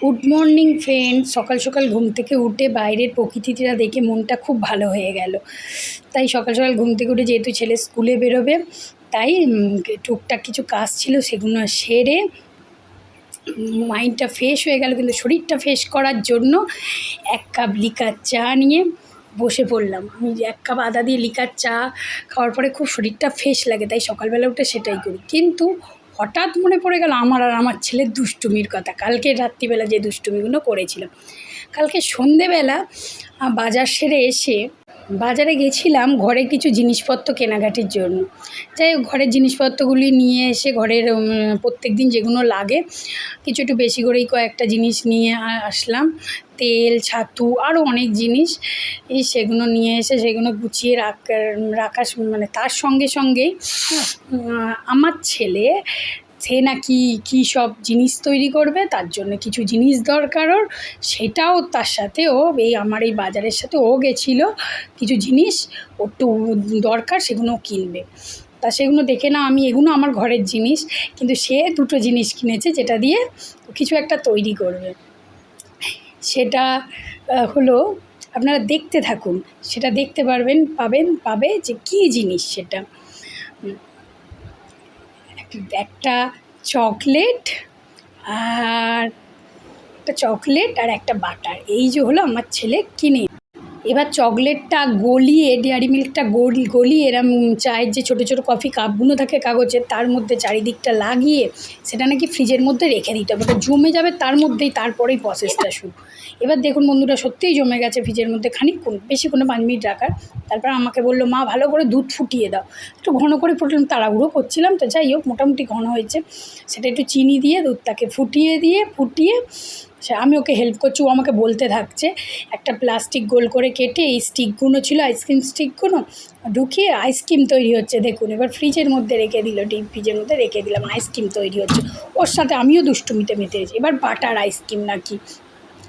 Good morning friend সকাল সকাল ঘুম থেকে উঠে বাইরের প্রকৃতিটা দেখে মনটা খুব ভালো হয়ে গেল। তাই সকাল সকাল ঘুম থেকে উঠে যেহেতু ছেলে স্কুলে বেরোবে, তাই টুকটাক কিছু কাজ ছিল সেগুলো সেরে, মাইন্ডটা ফ্রেশ হয়ে গেল। কিন্তু শরীরটা ফ্রেশ করার জন্য এক কাপ লিকার চা নিয়ে বসে পড়লাম। আমি এক কাপ আদা দিয়ে লিকার চা খাওয়ার পরে খুব শরীরটা ফ্রেশ লাগে, তাই সকালবেলা উঠে সেটাই করি। কিন্তু হঠাৎ মনে পড়ে গেল আমার আর আমার ছেলের দুষ্টুমির কথা। কালকে রাত্রিবেলা যে দুষ্টুমিগুলো করেছিলাম কালকে সন্ধেবেলা বাজার সেরে এসে বাজারে গেছিলাম ঘরে কিছু জিনিসপত্র কেনাকাটির জন্য। যাই হোক ঘরের জিনিসপত্রগুলি নিয়ে এসে ঘরের প্রত্যেক দিন যেগুলো লাগে কিছু একটু বেশি করেই কয়েকটা জিনিস নিয়ে আসলাম। তেল ছাতু আরও অনেক জিনিস এই সেগুলো নিয়ে এসে সেগুলো গুছিয়ে রাখ রাখার স- মানে তার সঙ্গে সঙ্গেই উম, আমার ছেলে সে নাকি কী সব জিনিস তৈরি করবে, তার জন্য কিছু জিনিস দরকার ওর। সেটাও তার সাথে ও, এই আমার এই বাজারের সাথে ও গেছিল কিছু জিনিস, ওর তো দরকার সেগুলো কিনবে। তা সেগুলো দেখে না আমি এগুলো আমার ঘরের জিনিস, কিন্তু সে দুটো জিনিস কিনেছে যেটা দিয়ে ও কিছু একটা তৈরি করবে। সেটা হলো, আপনারা দেখতে থাকুন, সেটা দেখতে পারবেন, পাবেন, পাবে যে কী জিনিস সেটা। একটা চকলেট আর একটা চকলেট আর একটা বাটার। এই যে হলো আমার ছেলে কিনে। এবার চকলেটটা গলিয়ে ডেয়ারি মিল্কটা গল, গলিয়ে এরম চায়ের যে ছোটো ছোটো কফি কাপগুলো থাকে কাগজের, তার মধ্যে চারিদিকটা লাগিয়ে সেটা নাকি ফ্রিজের মধ্যে রেখে দিতে হবে। ওটা জমে যাবে তার মধ্যেই তারপরেই প্রসেসটা শুরু। এবার দেখুন বন্ধুরা, সত্যিই জমে গেছে ফ্রিজের মধ্যে খানিকক্ষণ বেশি কোনো পাঁচ মিনিট রাখার। তারপর আমাকে বলল, মা, ভালো করে দুধ ফুটিয়ে দাও। একটু ঘন করে ফুটলাম, তাড়াহুড়ো করছিলাম, তো যাই হোক, মোটামুটি ঘন হয়েছে। সেটা একটু চিনি দিয়ে দুধটাকে ফুটিয়ে দিয়ে, ফুটিয়ে সে আমি ওকে হেল্প করছি, ও আমাকে বলতে থাকছে। একটা প্লাস্টিক গোল করে কেটে এই স্টিকগুলো ছিল আইসক্রিম স্টিকগুলো ঢুকিয়ে আইসক্রিম তৈরি হচ্ছে। দেখুন, এবার ফ্রিজের মধ্যে রেখে দিল ডিপ ফ্রিজের মধ্যে রেখে দিলাম আইসক্রিম তৈরি হচ্ছে। ওর সাথে আমিও দুষ্টুমিতে মেতেছি এবার বাটার আইসক্রিম নাকি?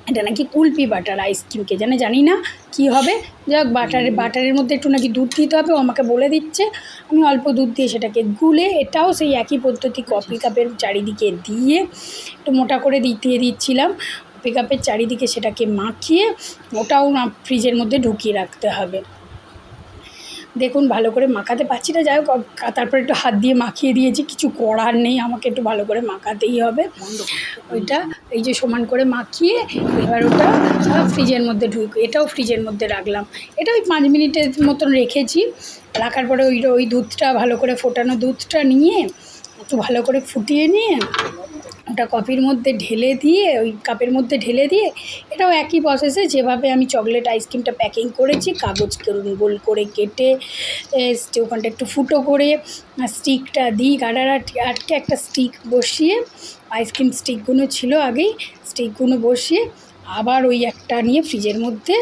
এটা নাকি কুলপি বাটার আইসক্রিমকে জানে জানি না কি হবে। যাই হোক বাটারের বাটারের মধ্যে একটু নাকি দুধ দিতে হবে ও আমাকে বলে দিচ্ছে। আমি অল্প দুধ দিয়ে সেটাকে গুলে এটাও সেই একই পদ্ধতি কফি কাপের চারিদিকে দিয়ে একটু মোটা করে দিতে দিচ্ছিলাম। কফি কাপের চারিদিকে সেটাকে মাখিয়ে ওটাও ফ্রিজের মধ্যে ঢুকিয়ে রাখতে হবে। দেখুন, ভালো করে মাখাতে পারছি না। যাই হোক তারপর একটু হাত দিয়ে মাখিয়ে দিয়েছি। কিছু করার নেই, আমাকে একটু ভালো করে মাখাতেই হবে। ওইটা এই যে সমান করে মাখিয়ে এবার ওটা ফ্রিজের মধ্যে ঢুক, এটাও ফ্রিজের মধ্যে রাখলাম। এটা ওই পাঁচ মিনিটের মতন রেখেছি। রাখার পরে ওই ওই দুধটা ভালো করে ফোটানো দুধটা নিয়ে একটু ভালো করে ফুটিয়ে নিয়ে ওটা কফির মধ্যে ঢেলে দিয়ে, ওই কাপের মধ্যে ঢেলে দিয়ে, এটাও একই প্রসেসে যেভাবে আমি চকলেট আইসক্রিমটা প্যাকিং করেছি কাগজ গোল করে কেটে ওখানটা একটু ফুটো করে স্টিকটা দিই, গাডার আটকে একটা স্টিক বসিয়ে আইসক্রিম স্টিকগুলো ছিল আগেই স্টিকগুলো বসিয়ে, আবার ওই একটা নিয়ে ফ্রিজের মধ্যে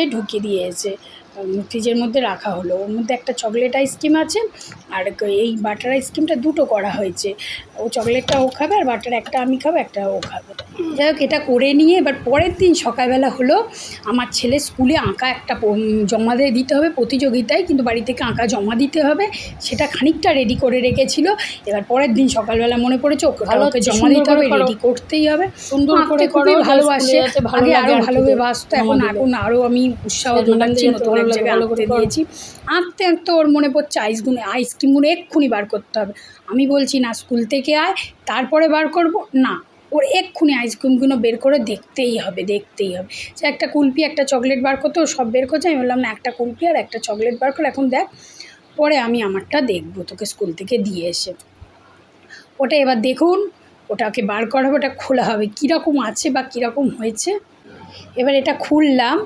এ ঢুকিয়ে দিয়েছে। ফ্রিজের মধ্যে রাখা হলো। ওর মধ্যে একটা চকলেট আইসক্রিম আছে আর এই বাটার আইসক্রিমটা দুটো করা হয়েছে। ও চকলেটটা ও খাবে আর বাটার একটা আমি খাব, একটা ও খাবে। যাই হোক এটা করে নিয়ে এবার পরের দিন সকালবেলা হলো আমার ছেলে স্কুলে আঁকা একটা জমা দিয়ে দিতে হবে প্রতিযোগিতায় কিন্তু বাড়ি থেকে আঁকা জমা দিতে হবে সেটা খানিকটা রেডি করে রেখেছিল। এবার পরের দিন সকালবেলা মনে পড়েছে ওকে ভালো ওকে জমা দিতে হবে রেডি করতেই হবে। সুন্দর করে খুবই ভালোবাসে। আগে আরও ভালোবাসতো এখন এখন আরও আমি উৎসাহ যাতে নতুন এক জায়গায় করে আঁকতে দিয়েছি। আঁকতে আঁকতে ওর মনে পড়ছে আইসগুলো আইসক্রিমগুলো এক্ষুনি বার করতে হবে। আমি বলছি না স্কুল থেকে আয় তারপরে বার করব? না। ওর এক্ষুনি আইসক্রিমগুলো বের করে দেখতেই হবে দেখতেই হবে। যে একটা কুলপি একটা চকলেট বার করতো সব বের করছে, আমি বললাম, না, একটা কুলপি আর একটা চকলেট বার করে, এখন দেখ, পরে আমি আমারটা দেখব, তোকে স্কুল থেকে দিয়ে এসে। ওটা এবার দেখুন, ওটাকে বার করা হবে, ওটা খোলা হবে, কীরকম আছে বা কীরকম হয়েছে। এবার এটা খুললাম,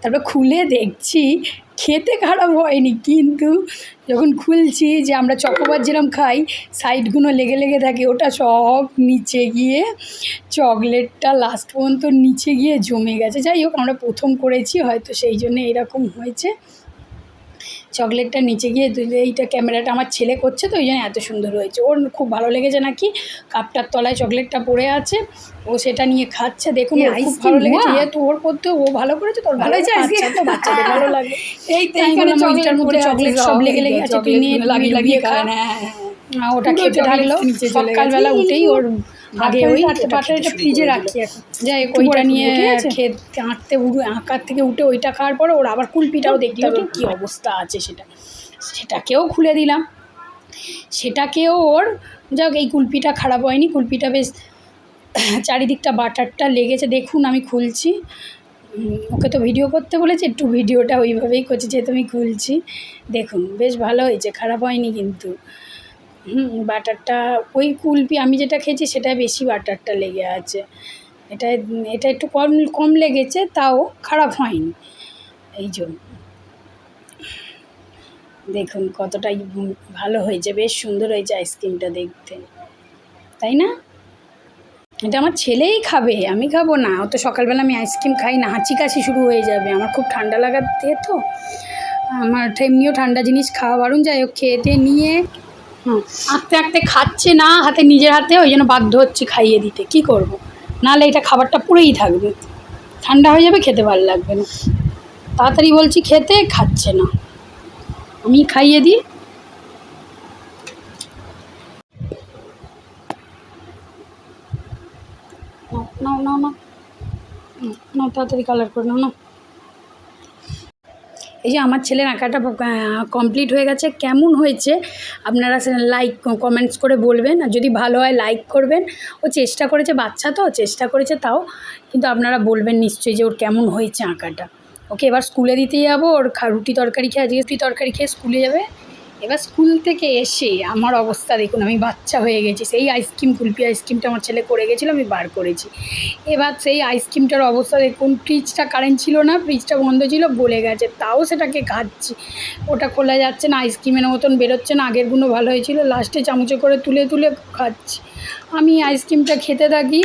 তারপর খুলে দেখছি খেতে খারাপ হয়নি, কিন্তু যখন খুলছি যে আমরা চকোবার যেরকম খাই, সাইডগুলো লেগে লেগে থাকে, ওটা সব নিচে গিয়ে চকলেটটা লাস্ট পর্যন্ত নিচে গিয়ে জমে গেছে। যাই হোক, আমরা প্রথম করেছি, হয়তো সেই জন্য এরকম হয়েছে। চকলেটটা নিচে গিয়ে এইটা ক্যামেরাটা আমার ছেলে করছে তো ওই জন্য এত সুন্দর হয়েছে। ওর খুব ভালো লেগেছে নাকি? কাপটার তলায় চকলেটটা পড়ে আছে ও সেটা নিয়ে খাচ্ছে। দেখুন খুব ভালো লেগেছে! যেহেতু ওর করতে ও ভালো করেছে তোর ভালো হয়েছে হয়েছে তো বাচ্চাদের ভালো লাগে। এই ওইটার চকলেট মধ্যে চকলেট সব লেগে লেগে আছে তুই নিয়ে লাগিয়ে লাগিয়ে লাগিয়ে খা। খায় না আহ, ওটা খেতে থাকল। সকালবেলা উঠেই ওর আগে ওই পাটাটা ফ্রিজে রাখি এখন। যাই ওইটা নিয়ে? খেতে আঁকতে উঠে আঁকার থেকে উঠে ওইটা খাওয়ার পরে ওর আবার কুলপিটাও দেখতে হবে কী অবস্থা আছে সেটা। সেটাকেও খুলে দিলাম। সেটাকেও ওর যাক এই কুলপিটা খারাপ হয়নি কুলপিটা বেশ চারিদিকটা বাটারটা লেগেছে। দেখুন আমি খুলছি। ওকে তো ভিডিও করতে বলেছে একটু ভিডিওটা ওইভাবেই করছি যেহেতু আমি খুলছি। দেখুন বেশ ভালো হয়েছে খারাপ হয়নি কিন্তু। বাটারটা, ওই কুলপি, আমি যেটা খেয়েছি সেটা বেশি বাটারটা লেগে আছে। এটা এটা একটু কম কম লেগেছে, তাও খারাপ হয়নি। এই জন্য। দেখুন কতটাই ভালো হয়েছে, বেশ সুন্দর হয়েছে আইসক্রিমটা দেখতে। তাই না? এটা আমার ছেলেই খাবে, আমি খাব না। অত সকালবেলা আমি আইসক্রিম খাই না হাঁচি কাশি শুরু হয়ে যাবে। আমার খুব ঠান্ডা দিয়ে তো। আমার এমনিও ঠান্ডা জিনিস খাওয়া বারণ, যাই হোক খেতে নিয়ে আঁকতে আঁকতে খাচ্ছে না, হাতে নিজের হাতে, ওই জন্য বাধ্য হচ্ছে খাইয়ে দিতে। কি করব। নাহলে এটা খাবারটা পুরেই থাকবে। ঠান্ডা হয়ে যাবে, খেতে ভালো লাগবে না। তাড়াতাড়ি বলছি, খেতে খাচ্ছে না। আমি খাইয়ে দিই। নাও নাও নাও তাড়াতাড়ি কালার করে নাও নাও। এই যে আমার ছেলের আঁকাটা কমপ্লিট হয়ে গেছে। কেমন হয়েছে? আপনারা লাইক কমেন্টস করে বলবেন। আর যদি ভালো হয় লাইক করবেন। ও চেষ্টা করেছে, বাচ্চা তো, চেষ্টা করেছে তাও। কিন্তু আপনারা বলবেন নিশ্চয়ই যে ওর কেমন হয়েছে আঁকাটা। ওকে, এবার স্কুলে দিতে যাব। ওর রুটি তরকারি খেয়ে, আজকে রুটি তরকারি খেয়ে স্কুলে যাবে। এবার স্কুল থেকে এসে আমার অবস্থা দেখুন, আমি বাচ্চা হয়ে গেছি। সেই আইসক্রিম কুলপি আইসক্রিমটা আমার ছেলে করে গেছিল, আমি বার করেছি। এবার সেই আইসক্রিমটার অবস্থা দেখুন ফ্রিজটা কারেন্ট ছিল না ফ্রিজটা বন্ধ ছিল বলে গেছে। তাও সেটাকে খাচ্ছি ওটা খোলা যাচ্ছে না আইসক্রিমের মতন বেরোচ্ছে না আগেরগুলো ভালো হয়েছিল। লাস্টে চামচে করে তুলে তুলে খাচ্ছি আমি আইসক্রিমটা খেতে থাকি।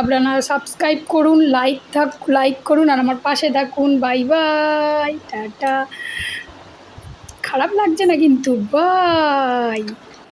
আপনারা সাবস্ক্রাইব করুন লাইক থাক লাইক করুন, আর আমার পাশে থাকুন। Bye bye tata. খারাপ লাগছে না কিন্তু বাই।